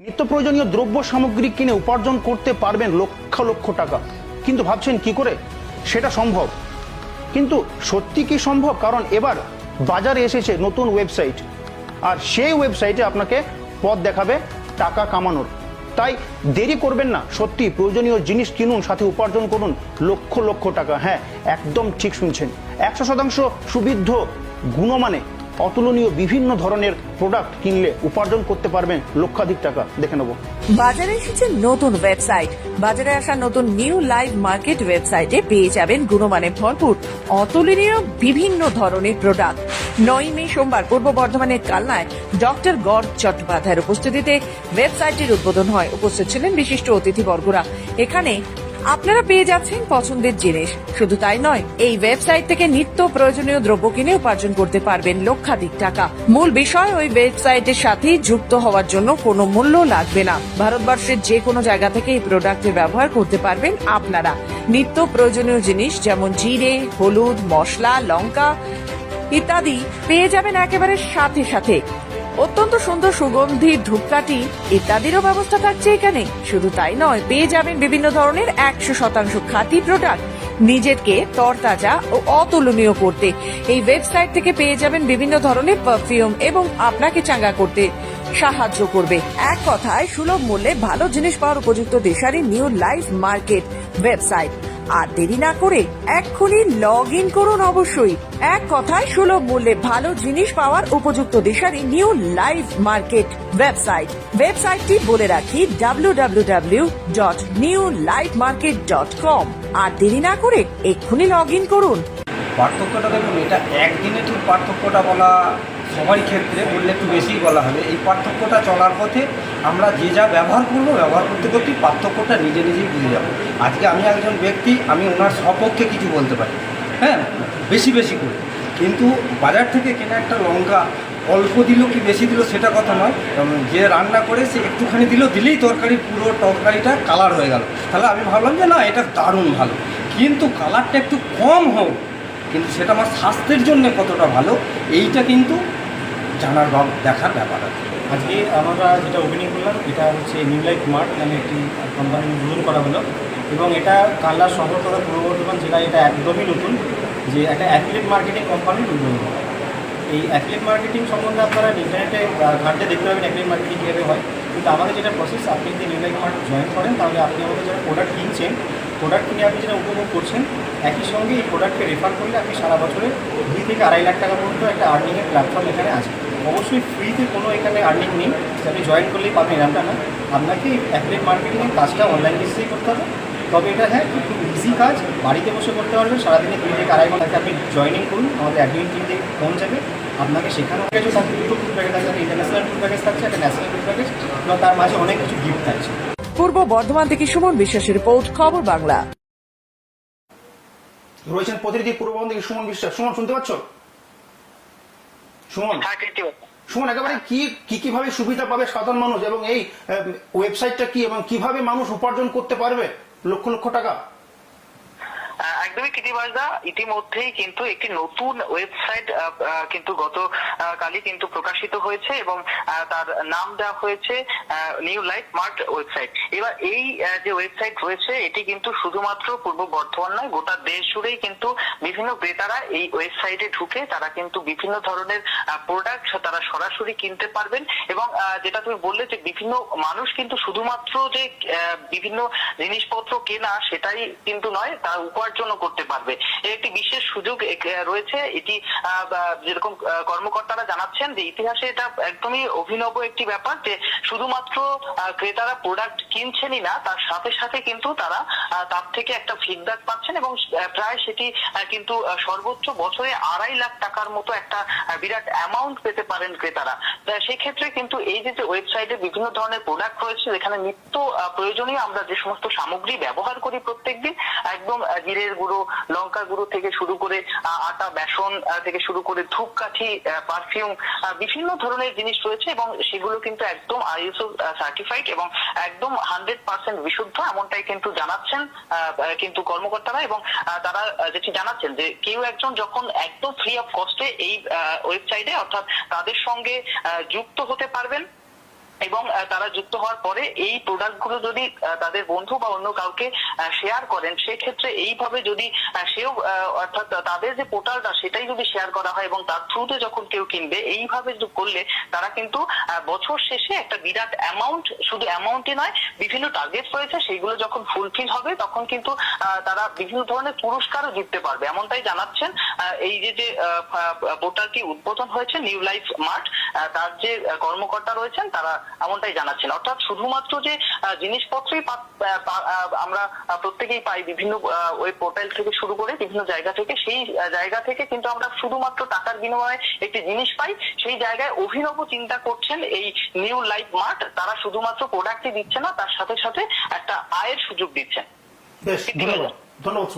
নিত্য প্রয়োজনীয় দ্রব্য সামগ্রী কিনে উপার্জন করতে পারবেন লক্ষ লক্ষ টাকা। কিন্তু ভাবছেন কি করে? সেটা সম্ভব। কিন্তু সত্যি কি সম্ভব? কারণ এবার বাজারে এসেছে নতুন ওয়েবসাইট আর সেই ওয়েবসাইটে আপনাকে পথ দেখাবে টাকা কামানোর। তাই দেরি করবেন না। সত্যি প্রয়োজনীয় জিনিস কিনুন, সাথে উপার্জন করুন লক্ষ লক্ষ টাকা। হ্যাঁ একদম ঠিক শুনছেন। একশো শতাংশ সুবিদ্ধ গুণমানে অতুলনীয় বিভিন্ন ধরনের প্রোডাক্ট কিনলে উপার্জন করতে পারবেন লক্ষাধিক টাকা। দেখে নেব। বাজারে এসেছে নতুন ওয়েবসাইট বাজারে আসা নতুন নিউ লাইভ মার্কেট ওয়েবসাইটে পেয়ে যাবেন গুণমানে ভরপুর, অতুলনীয় বিভিন্ন ধরনের প্রোডাক্ট নয় মে সোমবার পূর্ব বর্ধমানের কালনায় ডক্টর গড় চট্টোপাধ্যায়ের উপস্থিতিতে ওয়েবসাইটটির উদ্বোধন হয়। উপস্থিত ছিলেন বিশিষ্ট অতিথিবর্গরা। এখানে আপনারা পেয়ে যাচ্ছেন পছন্দের জিনিস। শুধু তাই নয়, এই ওয়েবসাইট থেকে নিত্য প্রয়োজনীয় দ্রব্য কিনে উপার্জন করতে পারবেন লক্ষাধিক টাকা। মূল বিষয়, ওই ওয়েবসাইটের সাথে যুক্ত হওয়ার জন্য কোনো মূল্য লাগবে না। ভারতবর্ষের যে কোনো জায়গা থেকে এই প্রোডাক্টের ব্যবহার করতে পারবেন আপনারা। নিত্য প্রয়োজনীয় জিনিস যেমন জিরে, হলুদ, মশলা, লঙ্কা ইত্যাদি পেয়ে যাবেন একেবারে সাথে সাথে। অত্যন্ত সুন্দর সুগন্ধি, ধূপকাঠি ইত্যাদিরও ব্যবস্থা থাকছে এখানে। শুধু তাই নয়, পেয়ে যাবেন বিভিন্ন ধরনের একশো শতাংশ খাঁটি প্রোডাক্ট নিজেকে তরতাজা ও অতুলনীয় করতে। এই ওয়েবসাইট থেকে পেয়ে যাবেন বিভিন্ন ধরনের পারফিউম এবং আপনাকে চাঙ্গা করতে সাহায্য করবে। এক কথায়, সুলভ মূল্যে ভালো জিনিস পাওয়ার উপযুক্ত দেশারি নিউ লাইফ মার্কেট ওয়েবসাইট আর দেরি না করে এক্ষুনি লগ ইন করুন অবশ্যই। এক কথায় সুলভ মূল্যে ভালো জিনিস পাওয়ার উপযুক্ত দিশারি নিউ লাইভ মার্কেট ওয়েবসাইট ওয়েবসাইটটি বলে রাখি W W W new live market com আর দেরি না করে এক্ষুনি লগ ইন করুন। পার্থক্যটা দেখুন, এটা একদিনে ঠিক পার্থক্যটা বলা সবারই ক্ষেত্রে বললে একটু বেশিই বলা হবে। এই পার্থক্যটা চলার পথে আমরা যে যা ব্যবহার করব, ব্যবহার করতে করতেই পার্থক্যটা নিজে নিজেই বুঝে যাব। আজকে আমি একজন ব্যক্তি, আমি ওনার সপক্ষে কিছু বলতে পারি। হ্যাঁ বেশি বেশি করে। কিন্তু বাজার থেকে কেনা একটা লঙ্কা অল্প দিল কি বেশি দিল সেটা কথা নয়। যে রান্না করে সে একটুখানি দিল, দিলেই তরকারি, পুরো তরকারিটা কালার হয়ে গেল। তাহলে আমি ভাবলাম যে না, এটা দারুণ ভালো। কিন্তু কালারটা একটু কম হোক, কিন্তু সেটা আমার স্বাস্থ্যের জন্য কতটা ভালো, এইটা কিন্তু জানার বা দেখার ব্যাপার আছে আজকে আমরা যেটা ওপেনিং করলাম, এটা হচ্ছে নিউ লাইফ মার্ট নামে একটি কোম্পানি উদ্বোধন করা হলো। এবং এটা কানলা শহর তথা পূর্ব বর্ধমান জেলায় এটা একদমই নতুন যে একটা অ্যাথলেট মার্কেটিং কোম্পানির উদ্বোধন করা এই অ্যাথলেট মার্কেটিং সম্বন্ধে আপনারা ইন্টারনেটে ঘাঁটতে দেখতে পাবেন অ্যাথলেট মার্কেটিং কীভাবে হয়। কিন্তু আমাদের যেটা প্রসেস আপনি যদি নিউ লাইফ মার্ট জয়েন করেন, তাহলে আপনি আমাদের যারা প্রোডাক্ট কিনছেন প্রোডাক্ট কিনে আপনি যেটা উপভোগ করছেন, একই সঙ্গে এই প্রোডাক্টকে রেফার করলে আপনি সারা বছরে দুই থেকে আড়াই লাখ টাকা পর্যন্ত একটা আর্নিংয়ের প্ল্যাটফর্ম এখানে আছে। অবশ্যই ফ্রিতে কোনো এখানে আর্নিং নেই। আপনি জয়েন করলেই পাবেন এরকমটা না। আপনাকে অ্যাথলেট মার্কেটিংয়ের কাজটা অনলাইন বেসিসেই করতে হবে। তবে এটা হ্যাঁ খুব ইজি কাজ। বাড়িতে বসে করতে পারবেন। সারাদিনে দুই থেকে আড়াই ঘণ্টা আপনি জয়েনিং করুন। আমাদের অ্যাডমিন টিম থেকে ফোন যাবে আপনাকে সেখানেও কিছু থাকবে দুটো ফুড প্যাকেজ থাকছে ইন্টারন্যাশনাল ফুড প্যাকেজ থাকছে একটা ন্যাশনাল ফুড প্যাকেজ এবং তার মাঝে অনেক কিছু গিফট থাকছে। পূর্ব বর্ধমান থেকে সুমন বিশ্বাসের রিপোর্ট খবর বাংলা। রয়েছেন প্রতিনিধি পূর্ববঙ্গ থেকে সুমন বিশ্বাস। সুমন শুনতে পাচ্ছ? সুমন। সুমন একেবারে কি কি কীভাবে সুবিধা পাবে সাধারণ মানুষ এবং এই ওয়েবসাইটটা কি এবং কীভাবে মানুষ উপার্জন করতে পারবে? লক্ষ লক্ষ টাকা। একদমই কৃতিবাসদা ইতিমধ্যেই কিন্তু একটি নতুন ওয়েবসাইট কিন্তু গত কালই কিন্তু প্রকাশিত হয়েছে এবং তার নাম দেওয়া হয়েছে নিউ লাইফ মার্ট ওয়েবসাইট এবার এই যে ওয়েবসাইট রয়েছে, এটি কিন্তু শুধুমাত্র পূর্ব বর্ধমান নয়, গোটা দেশ জুড়েই কিন্তু বিভিন্ন ক্রেতারা এই ওয়েবসাইটে ঢুকে তারা কিন্তু বিভিন্ন ধরনের প্রোডাক্ট তারা সরাসরি কিনতে পারবেন এবং যেটা তুমি বললে যে বিভিন্ন মানুষ কিন্তু শুধুমাত্র যে বিভিন্ন জিনিসপত্র কেনা সেটাই কিন্তু নয়, তারা উপার্জনও করতে পারবে। একটি বিশেষ সুযোগ রয়েছে। এটি যেরকম কর্মকর্তারা জানাচ্ছেন যে ইতিহাসে এটা একদমই অভিনব একটি ব্যাপার যে শুধুমাত্র ক্রেতারা প্রোডাক্ট কিনছেনই না, তার সাথে সাথে কিন্তু তারা তার থেকে একটা ফিডব্যাক পাচ্ছেন এবং প্রায় সেটি কিন্তু সর্বোচ্চ বছরে আড়াই লাখ টাকার মতো একটা বিরাট অ্যামাউন্ট পেতে পারেন ক্রেতারা। সেক্ষেত্রে কিন্তু এই যে যে ওয়েবসাইটে বিভিন্ন ধরনের প্রোডাক্ট রয়েছে, যেখানে নিত্য প্রয়োজনীয় আমরা যে সমস্ত সামগ্রী ব্যবহার করি প্রত্যেকদিন একদম জিরের গুঁড়ো লঙ্কা গুঁড়ো থেকে শুরু করে আটা, বেসন থেকে শুরু করে ধূপকাঠি পারফিউম বিভিন্ন ধরনের জিনিস রয়েছে এবং সেগুলো কিন্তু একদম আইএসও সার্টিফাইড এবং একদম হান্ড্রেড পার্সেন্ট বিশুদ্ধ, এমনটাই কিন্তু জানাচ্ছেন কিন্তু কর্মকর্তারা এবং তারা যেটি জানাচ্ছেন যে কেউ একজন যখন একদম ফ্রি অফ কস্টে এই ওয়েবসাইটে অর্থাৎ তাদের সঙ্গে যুক্ত হতে পারবেন এবং তারা যুক্ত হওয়ার পরে এই প্রোডাক্টগুলো যদি তাদের বন্ধু বা অন্য কাউকে শেয়ার করেন, সেক্ষেত্রে এইভাবে যদি সেও অর্থাৎ তাদের যে পোর্টালটা সেটাই যদি শেয়ার করা হয় এবং তার থ্রুতে যখন কেউ কিনবে, এইভাবে করলে তারা কিন্তু বছর শেষে একটা বিরাট অ্যামাউন্ট শুধু অ্যামাউন্টই নয়, বিভিন্ন টার্গেট রয়েছে, সেইগুলো যখন ফুলফিল হবে, তখন কিন্তু তারা বিভিন্ন ধরনের পুরস্কারও জিততে পারবে। এমনটাই জানাচ্ছেন এই যে যে পোর্টালটি উদ্বোধন হয়েছে নিউ লাইফ মার্ট তার যে কর্মকর্তা রয়েছেন, তারা এমনটাই জানাচ্ছেন। অর্থাৎ শুধুমাত্র যে জিনিসপত্রই আমরা প্রত্যেকেই পাই বিভিন্ন ওই পোর্টাল থেকে শুরু করে বিভিন্ন জায়গা থেকে, সেই জায়গা থেকে কিন্তু আমরা শুধুমাত্র টাকার বিনিময়ে একটি জিনিস পাই সেই জায়গায় অভিনব চিন্তা করছেন এই নিউ লাইফ মার্ট। তারা শুধুমাত্র প্রোডাক্টই দিচ্ছে না তার সাথে সাথে একটা আয়ের সুযোগ দিচ্ছেন। ধন্যবাদ। ধন্যবাদ